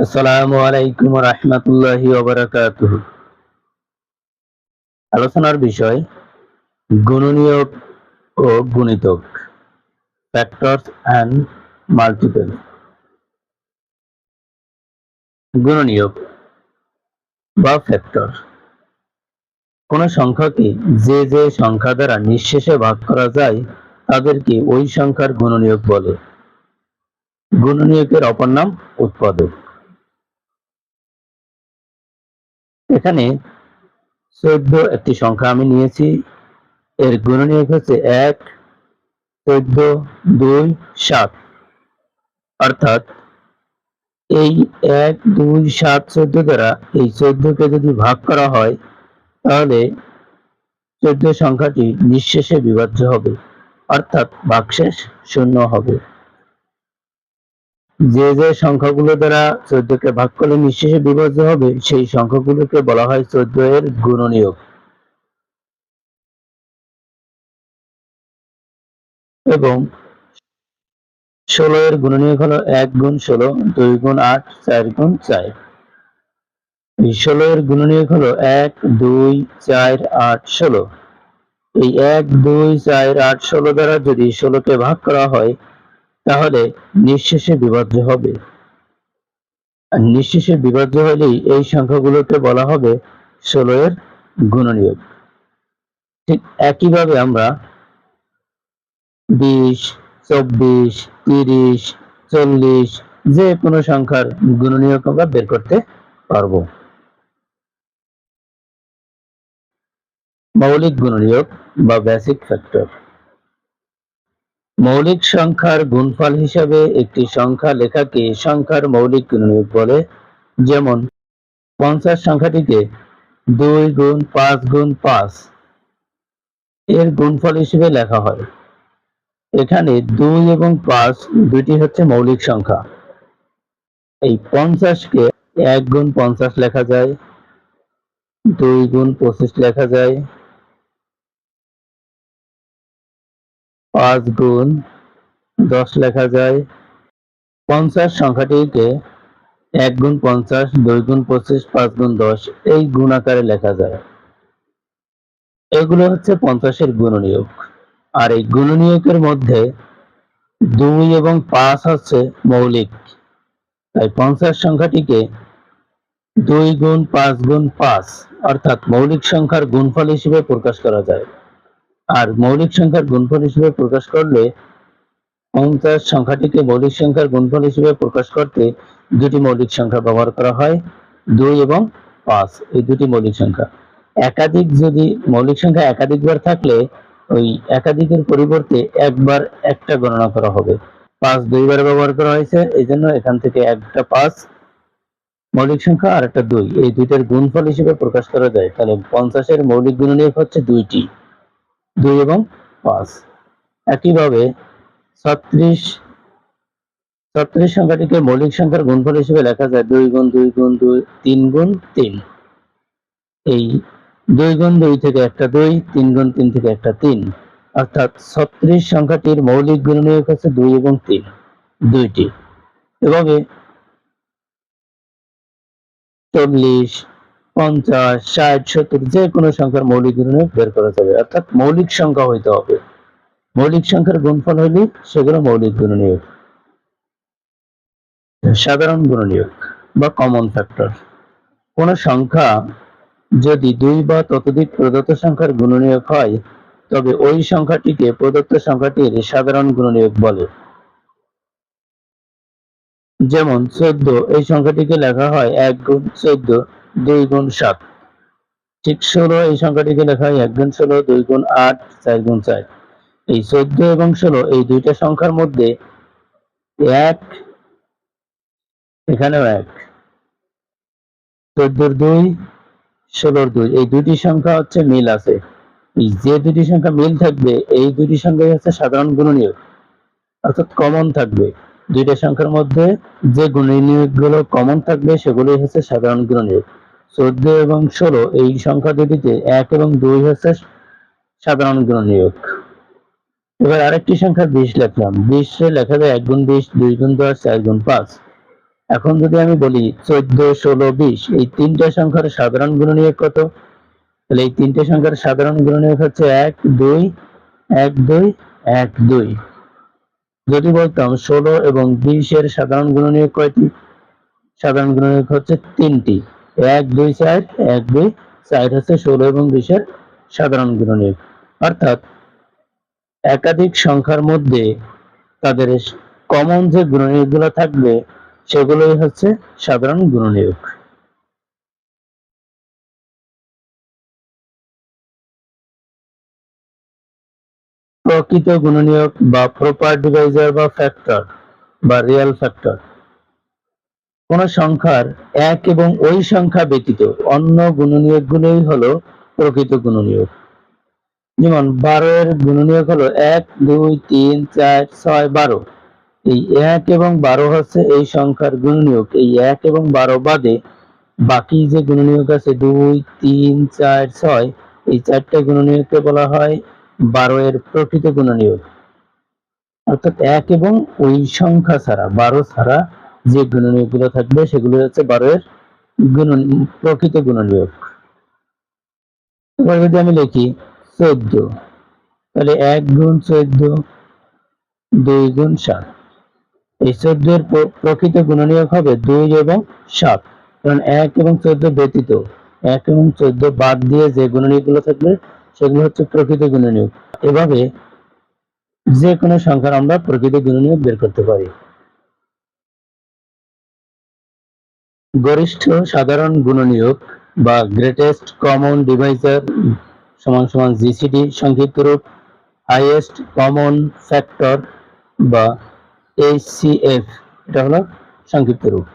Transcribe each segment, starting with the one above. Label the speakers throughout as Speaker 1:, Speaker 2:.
Speaker 1: আসসালামু আলাইকুম রহমতুল্লাহি আলোচনার বিষয় গুণনীয়ক ও গুণিতক ফ্যাক্টরস অ্যান্ড মাল্টিপল গুণনীয়ক বা ফ্যাক্টর কোন সংখ্যাকে যে যে সংখ্যা দ্বারা নিঃশেষে ভাগ করা যায়, তাদেরকে ওই সংখ্যার গুণনীয়ক বলে। গুণনীয়কের অপর নাম উৎপাদক। এখানে চোদ্দ একটি সংখ্যা আমি নিয়েছি। এর গুণনীয়ক হচ্ছে এক, চোদ্দ, দুই, সাত। অর্থাৎ এই এক, দুই, সাত, চোদ্দ দ্বারা এই চোদ্দকে যদি ভাগ করা হয়, তাহলে চোদ্দ সংখ্যাটি নিঃশেষে বিভাজ্য হবে। অর্থাৎ ভাগশেষ শূন্য হবে। যে যে সংখ্যাগুলো দ্বারা চোদ্দকে ভাগ করলে নিঃশেষে বিভাজ্য হবে, সেই সংখ্যাগুলোকে বলা হয় চোদ্দ এর গুণনীয়ক। এবং ষোলো এর গুণনীয়ক হলো এক গুণ ষোলো, দুই গুণ আট, চার গুণ চার। এই ষোলো এর গুণনীয়ক হলো এক, দুই, চার, আট, ষোলো। এই এক, দুই, চার, আট, ষোলো দ্বারা যদি ষোলোকে ভাগ করা হয় তাহলে নিঃশেষে বিভাজ্য হবে। নিঃশেষে বিভাজ্য হলেই এই সংখ্যাগুলোকে বলা হবে ষোলো এর গুণনীয়ক। ঠিক একইভাবে আমরা বিশ, চব্বিশ, তিরিশ, চল্লিশ যে কোনো সংখ্যার গুণনীয়ক আমরা বের করতে পারব। মৌলিক গুণনীয়ক বা বেসিক ফ্যাক্টর মৌলিক সংখ্যার গুণফল হিসাবে একটি সংখ্যা লেখাকে সংখ্যার মৌলিক গুণনীয়ক বলে। যেমন, পঞ্চাশ সংখ্যাটিকে দুই গুণ পাঁচ গুণ পাঁচ এর গুণফল হিসেবে লেখা হয়। এখানে দুই এবং পাঁচ দুইটি হচ্ছে মৌলিক সংখ্যা। এই পঞ্চাশকে এক গুণ পঞ্চাশ লেখা যায়, দুই গুণ পঁচিশ লেখা যায় পাঁচ গুণ দশ লেখা যায়। পঞ্চাশ সংখ্যাটিকে এক গুণ পঞ্চাশ, দুই গুণ পঁচিশ, পাঁচ গুণ দশ, এই গুণ আকারে লেখা যায়। এগুলো হচ্ছে পঞ্চাশের গুণনীয়ক। আর এই গুণনীয়কের মধ্যে দুই এবং পাঁচ হচ্ছে মৌলিক। তাই পঞ্চাশ সংখ্যাটিকে দুই গুণ পাঁচ গুণ পাঁচ, অর্থাৎ মৌলিক সংখ্যার গুণফল হিসেবে প্রকাশ করা যায়। আর মৌলিক সংখ্যার গুণফল হিসেবে প্রকাশ করলে পঞ্চাশ সংখ্যাটিকে মৌলিক সংখ্যার গুণফল হিসেবে প্রকাশ করতে দুটি মৌলিক সংখ্যা ব্যবহার করা হয়, দুই এবং পাঁচ, এই দুটি মৌলিক সংখ্যা। একাধিক যদি মৌলিক সংখ্যা একাধিকবার থাকলে, ওই একাধিকের পরিবর্তে একবার একটা গণনা করা হবে। পাঁচ দুইবার ব্যবহার করা হয়েছে এই জন্য এখান থেকে একটা পাঁচ মৌলিক সংখ্যা আর একটা দুই। এই দুইটার গুণফল হিসেবে প্রকাশ করা যায়। তাহলে পঞ্চাশের মৌলিক গুণনীয়ক হচ্ছে দুইটি। দুই এবং পাঁচ। একইভাবে ছত্রিশ ছত্রিশ সংখ্যাটিকে মৌলিক সংখ্যার গুণফল হিসেবে লেখা যায় দুই গুণ দুই গুণ দুই, তিন গুণ তিন। এই দুই গুণ দুই থেকে একটা দুই, তিন গুণ তিন থেকে একটা তিন। অর্থাৎ ছত্রিশ সংখ্যাটির মৌলিক গুণনীয়ক হচ্ছে দুই এবং তিন, দুইটি। এভাবে চল্লিশ পঞ্চাশ, ষাট, সত্তর যে কোনো সংখ্যার মৌলিক গুণনীয়ক বের করা যাবে। অর্থাৎ মৌলিক সংখ্যা হইতে হবে। মৌলিক সংখ্যার গুণফল হইলে সেগুলো মৌলিক গুণনীয়ক সাধারণ গুণনীয়ক বা কমন ফ্যাক্টর কোন সংখ্যা যদি দুই বা ততোধিক প্রদত্ত সংখ্যার গুণনীয়ক হয়, তবে ওই সংখ্যাটিকে প্রদত্ত সংখ্যাটির সাধারণ গুণনীয়ক বলে। যেমন চোদ্দ, এই সংখ্যাটিকে লেখা হয় এক গুণ চোদ্দ দুই গুণ সাত। ঠিক ষোলো, এই সংখ্যাটিকে লেখা হয় এক গুণ ষোলো, দুই গুণ আট, চার গুণ চার। এই চোদ্দ এবং ষোলো, এই দুইটা সংখ্যার মধ্যে এক, এখানেও এক। চোদ্দোর দুই, ষোলোর দুই, এই দুটি সংখ্যা হচ্ছে মিল আছে। যে দুটি সংখ্যা মিল থাকবে, এই দুটি সংখ্যাই হচ্ছে সাধারণ গুণনীয়ক, অর্থাৎ কমন থাকবে। দুইটা সংখ্যার মধ্যে যে গুণনীয়কগুলো কমন থাকবে, সেগুলোই হচ্ছে সাধারণ গুণনীয়ক। চোদ্দ এবং ষোলো এই সংখ্যা দুটিতে এক এবং দুই হচ্ছে সাধারণ গুণনীয়ক। এবার আরেকটি সংখ্যা বিশ লিখলাম। বিশে লেখা যায় এক গুণ বিশ, দুই গুণ দশ, চার গুণ পাঁচ। এখন যদি আমি বলি চোদ্দ, ষোলো, বিশ, এই তিনটা সংখ্যার সাধারণ গুণনীয়ক কত? তাহলে এই তিনটে সংখ্যার সাধারণ গুণনীয়ক হচ্ছে এক, দুই এক দুই এক, দুই। যদি বলতাম ষোলো এবং বিশ এর সাধারণ গুণনীয়ক কয়টি? সাধারণ গুণনীয়ক হচ্ছে তিনটি। এক, দুই চার এক, দুই সাইড হচ্ছে ষোলো এবং বিশের সাধারণ গুণনীয়ক। অর্থাৎ একাধিক সংখ্যার মধ্যে তাদের কমন যে গুণনীয়কগুলো থাকবে, সেগুলোই হচ্ছে সাধারণ গুণনীয়ক। প্রকৃত গুণনীয়ক বা প্রপার ডিভাইজার বা ফ্যাক্টর বা রিয়েল ফ্যাক্টর কোন সংখ্যার এক এবং ওই সংখ্যা ব্যতীত অন্য গুণনীয়ক গুণনীয়কগুলোই হলো প্রকৃত গুণনীয়ক। যেমন বারো এর গুণনীয়ক হলো এক, দুই, তিন, চার, ছয়, বারো। এই এক এবং বারো হচ্ছে এই সংখ্যার গুণনীয়ক। এই এক এবং বারো বাদে বাকি যে গুণনীয়ক আছে দুই, তিন, চার, ছয়, এই চারটা গুণনীয়ককে বলা হয় বারো এর প্রকৃত গুণনীয়ক। অর্থাৎ এক এবং ওই সংখ্যা ছাড়া, বারো ছাড়া যে গুণনীয়কগুলো থাকবে, সেগুলো হচ্ছে বারো এর গুণ প্রকৃত গুণনীয়ক। এবার যদি আমি লিখি, চোদ্দ। তাহলে এক গুণ চোদ্দ, দুই গুণ সাত। এই চোদ্দ এর প্রকৃত গুণনীয়ক হবে দুই এবং সাত। কারণ এক এবং চোদ্দ ব্যতীত। এক এবং চোদ্দ বাদ দিয়ে যে গুণনীয়কগুলো থাকবে, সেগুলো হচ্ছে প্রকৃত গুণনীয়ক। এভাবে যে কোনো সংখ্যার আমরা প্রকৃত গুণনীয়ক বের করতে পারি। গরিষ্ঠ সাধারণ গুণনীয়ক বা গ্রেটেস্ট কমন ডিভাইজার সমান সমান জিসিডি সংক্ষিপ্ত রূপ হাইয়েস্ট কমন ফ্যাক্টর বা এইচসিএফ এটা হলো সংক্ষিপ্ত রূপ।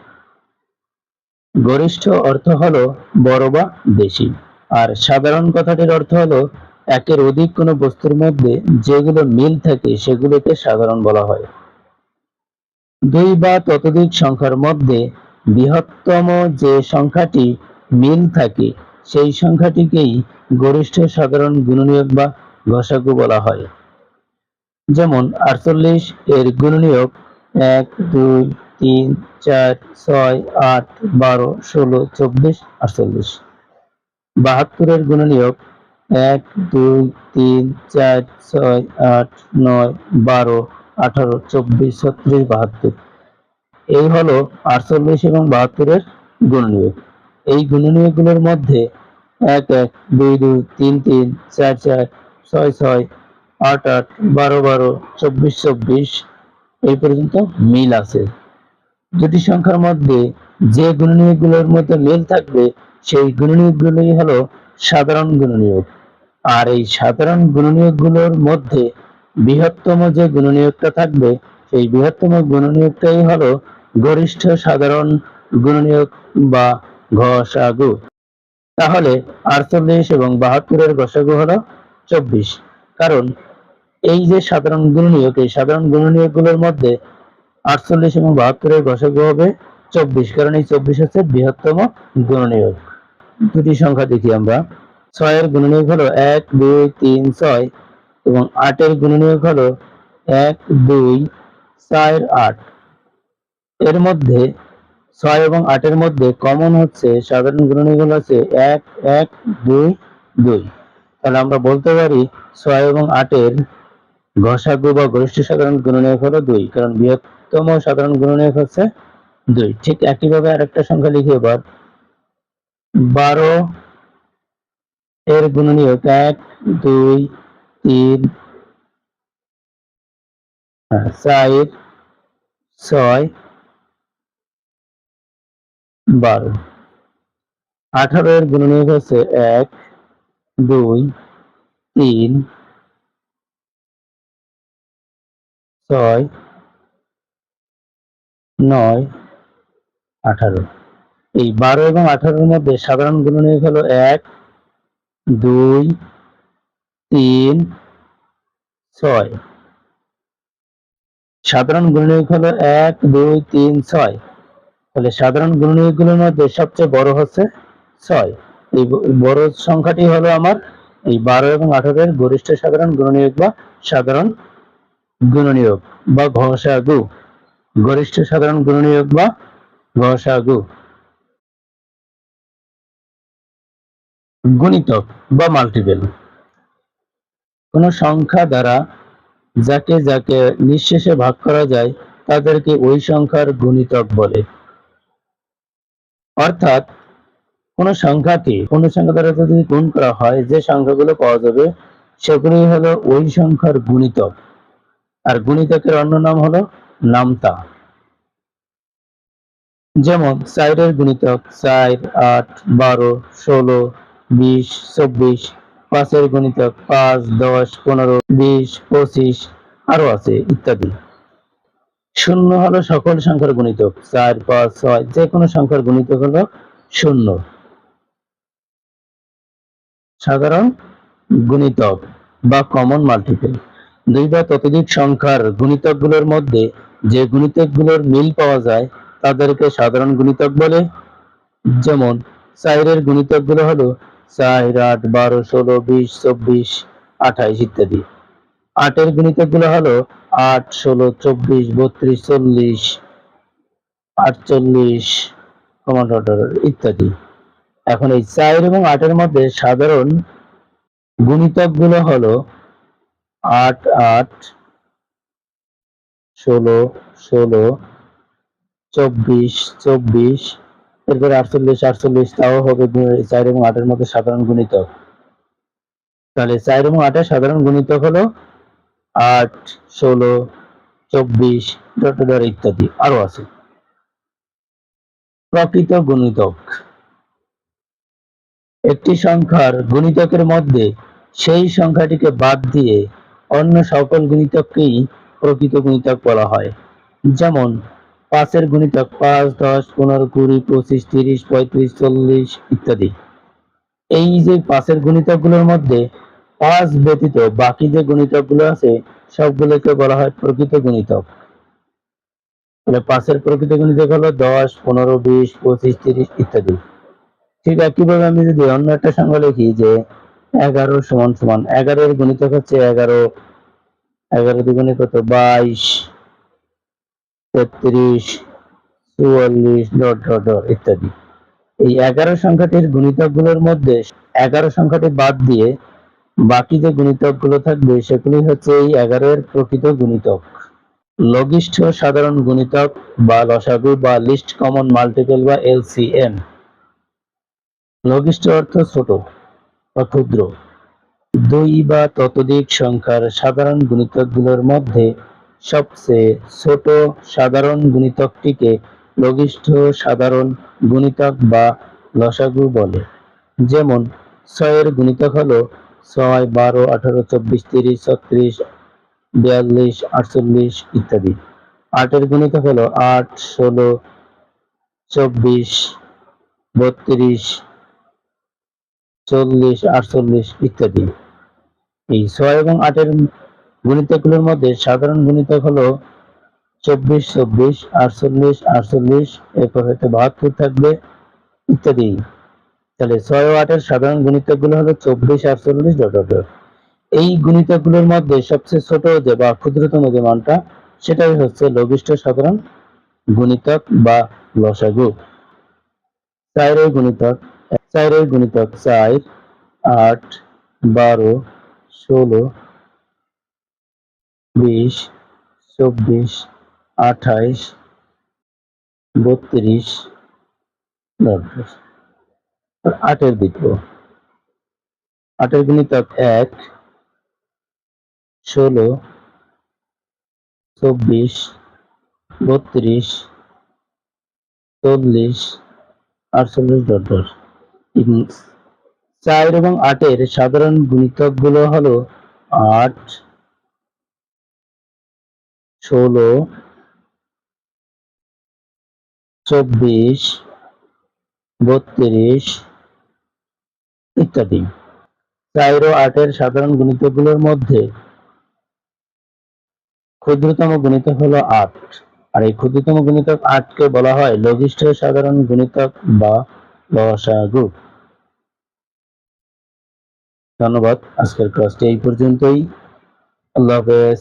Speaker 1: গরিষ্ঠ অর্থ হলো বড় বা বেশি, আর সাধারণ কথাটির অর্থ হলো একের অধিক কোনো বস্তুর মধ্যে যেগুলো মিল থাকে সেগুলোকে সাধারণ বলা হয়। দুই বা ততোধিক সংখ্যার মধ্যে বৃহত্তম যে সংখ্যাটি মিল থাকে, সেই সংখ্যাটিকেই গরিষ্ঠ সাধারণ গুণনীয়ক বা ঘষাগু বলা হয়। যেমন, আটচল্লিশ এর গুণনীয়ক এক, দুই, তিন, চার, ছয়, আট, বারো, ষোলো, চব্বিশ, আটচল্লিশ। বাহাত্তরের গুণনীয়ক এক, দুই, তিন, চার, ছয়, আট, নয়, বারো, আঠারো, চব্বিশ, ছত্রিশ, বাহাত্তর। এই হলো আটচল্লিশ এবং বাহাত্তরের গুণনীয়ক। এই গুণনীয়কগুলোর মধ্যে এক এক, দুই দুই, তিন তিন, চার চার, ছয় ছয়, আট আট, বারো বারো, চব্বিশ চব্বিশ এই পর্যন্ত মিল আছে। দুটি সংখ্যার মধ্যে যে গুণনীয়কগুলোর মধ্যে মিল থাকবে, সেই গুণনীয়কগুলোই হলো সাধারণ গুণনীয়ক। আর এই সাধারণ গুণনীয়কগুলোর মধ্যে বৃহত্তম যে গুণনীয়কটা থাকবে, সেই বৃহত্তম গুণনীয়কটাই হলো গরিষ্ঠ সাধারণ গুণনীয়ক বা ঘষাগু তাহলে আটচল্লিশ এবং বাহাত্তরের ঘষাগু হলো চব্বিশ। কারণ এই যে সাধারণ গুণনীয়ক, এই সাধারণ গুণনীয়কগুলোর মধ্যে আটচল্লিশ এবং বাহাত্তরের ঘষাগু হবে চব্বিশ। কারণ এই চব্বিশ হচ্ছে বৃহত্তম গুণনীয়ক। দুটি সংখ্যা দেখি আমরা। ছয়ের গুণনীয়ক হলো এক, দুই, তিন, ছয় এবং আটের গুণনীয়ক হলো এক, দুই, চার, আট। এর মধ্যে ছয় এবং আটের মধ্যে কমন হচ্ছে, সাধারণ গুণনীয়ক হলো হচ্ছে এক এক, দুই দুই। তাহলে আমরা বলতে পারি ছয় এবং আটের ঘষাগু বা গরিষ্ঠ সাধারণ গুণনীয়ক হলো দুই, কারণ বৃহত্তম সাধারণ গুণনীয়ক হচ্ছে দুই। ঠিক একইভাবে আরেকটা সংখ্যা লিখি এবার। বারো এর গুণনীয়ক এক, দুই, তিন চার, ছয় বারো। আঠারো এর গুণনীয়ক হচ্ছে এক, দুই, তিন, ছয়, নয়, আঠারো। এই বারো এবং আঠারোর মধ্যে সাধারণ গুণনীয়ক হলো এক, দুই, তিন, ছয়। সাধারণ গুণনীয়ক হলো এক, দুই, তিন, ছয়। তাহলে সাধারণ গুণনীয়কগুলোর মধ্যে সবচেয়ে বড় হচ্ছে ছয়। এই বড় সংখ্যাটি হলো আমার এই বারো এবং আঠারো এর গরিষ্ঠ সাধারণ গুণনীয়ক বা সাধারণ গুণনীয়ক বা ঘষাগু গরিষ্ঠ সাধারণ গুণনীয়ক বা লসাগু গুণিতক বা মাল্টিপেল কোন সংখ্যা দ্বারা যাকে যাকে নিঃশেষে ভাগ করা যায়, তাদেরকে ওই সংখ্যার গুণিতক বলে। অর্থাৎ কোন সংখ্যাকে, কোন সংখ্যা দ্বারা যদি গুণ করা হয়, যে সংখ্যাগুলো পাওয়া যাবে, সেগুলোই হলো ওই সংখ্যার গুণিতক। আর গুণিতকের অন্য নাম হলো নামতা। যেমন চারের গুণিতক চার আট, বারো, ষোলো, বিশ, চব্বিশ, পাঁচের গুণিতক, পাঁচ, দশ, পনেরো, বিশ, পঁচিশ আরও আছে, ইত্যাদি। শূন্য হলো সকল সংখ্যার গুণিতক চার, পাঁচ, ছয় যে কোনো সংখ্যার গুণিতক হলো শূন্য। সাধারণ গুণিতক বা কমন মাল্টিপল দুই বা ততোধিক সংখ্যার গুণিতকগুলোর মধ্যে যে গুণিতকগুলোর মিল পাওয়া যায়, তাদেরকে সাধারণ গুণিতক বলে। যেমন, চারের গুণিতকগুলো হলো চার, আট, বারো, ষোলো, বিশ, চব্বিশ, আঠাইশ ইত্যাদি। আটের গুণিতকগুলো হলো আট, ষোলো, চব্বিশ, বত্রিশ, চল্লিশ, আটচল্লিশ কমান্ডার ইত্যাদি। এখন এই চার এবং আটের মধ্যে সাধারণ গুণিতকগুলো হলো আট আট, ষোলো ষোলো, চব্বিশ চব্বিশ, এরপরে আটচল্লিশ আটচল্লিশ, তাও হবে চার এবং আটের মধ্যে সাধারণ গুণিতক। তাহলে চার এবং আটের সাধারণ গুণিতক হলো আট, ষোলো, চব্বিশ ডট ডট ইত্যাদি আরও আছে। প্রকৃত গুণিতক। একটি সংখ্যার গুণিতকের মধ্যে সেই সংখ্যাটিকে বাদ দিয়ে অন্য সকল গুণিতককেই প্রকৃত গুণিতক বলা হয়। যেমন, পাঁচের গুণিতক পাঁচ, দশ, পনেরো, কুড়ি, পঁচিশ, তিরিশ, পঁয়ত্রিশ, চল্লিশ ইত্যাদি। এই যে পাঁচের গুণিতকগুলোর মধ্যে পাঁচ ব্যতীত বাকি যে গুণিতকগুলো আছে, সবগুলোকে বলা হয় প্রকৃত গুণিতক। তাহলে পাঁচের প্রকৃত গুণিতক হলো দশ, পনেরো, বিশ, পঁচিশ, তিরিশ ইত্যাদি। ঠিক একইভাবে আমি যদি অন্য একটা সংখ্যা লিখি যে এগারো সমান সমান, এগারোর গুণিতক হচ্ছে এগারো। এগারো দ্বিগুণে কত? বাইশ, তেত্রিশ, চুয়াল্লিশ, ডট ডট ডট ইত্যাদি। এই এগারো সংখ্যাটির গুণিতকগুলোর মধ্যে এগারো সংখ্যাটি বাদ দিয়ে বাকি যে গুণিতকগুলো থাকবে সেগুলি হচ্ছে এই এগারোর প্রকৃত গুণিতক। লঘিষ্ঠ সাধারণ গুণিতক বা লসাগু বা লিস্ট কমন মাল্টিপল বা এলসিএম লঘিষ্ঠ অর্থ ছোট বা ক্ষুদ্র দুই বা ততোধিক সংখ্যার সাধারণ গুণিতকগুলোর মধ্যে সবচেয়ে ছোট সাধারণ গুণিতকটিকে লঘিষ্ঠ সাধারণ গুণিতক বা লসাগু বলে। যেমন, ছয়ের গুণিতক হলো ছয়, বারো, আঠারো, চব্বিশ, তিরিশ, ছত্রিশ, বিয়াল্লিশ, আটচল্লিশ ইত্যাদি। আটের গুণিতক হলো আট, ষোলো, চব্বিশ, বত্রিশ, চল্লিশ, আটচল্লিশ ইত্যাদি। এই ছয় এবং আটের গুণিতকগুলোর মধ্যে সাধারণ গুণিতক হলো চব্বিশ চব্বিশ, আটচল্লিশ আটচল্লিশ, এরপর হয়তো বাহাত্তর থাকবে ইত্যাদি। তাহলে ছয় ও আটের সাধারণ গুণিতকগুলো হলো চব্বিশ, আটচল্লিশ ডট ডট। এই গুণিতকগুলোর মধ্যে সবচেয়ে ছোট যে বা ক্ষুদ্রতম যে মানটা, সেটাই হচ্ছে লঘিষ্ঠ সাধারণ গুণিতক বা লসাগু চারের গুণিতক চারের গুণিতক চার, আট, বারো, ষোলো, বিশ, চব্বিশ, আঠাইশ, বত্রিশ, নব্বই আটের দেখব আটের গুণিতক এক, ষোলো, চব্বিশ, বত্রিশ, চল্লিশ, আটচল্লিশ ডট চার এবং আটের সাধারণ গুণিতকগুলো হলো আট, ষোলো, চব্বিশ, বত্রিশ ইত্যাদি। ও আটের সাধারণ গুণিতকগুলোর মধ্যে ক্ষুদ্রতম গুণিতক হলো আট। আর এই ক্ষুদ্রতম গুণিতক আটকে বলা হয় লঘিষ্ঠ সাধারণ গুণিতক বা লসাগু। ধন্যবাদ। আজকের ক্লাসটি এই পর্যন্তই। আল্লাহ হাফেজ।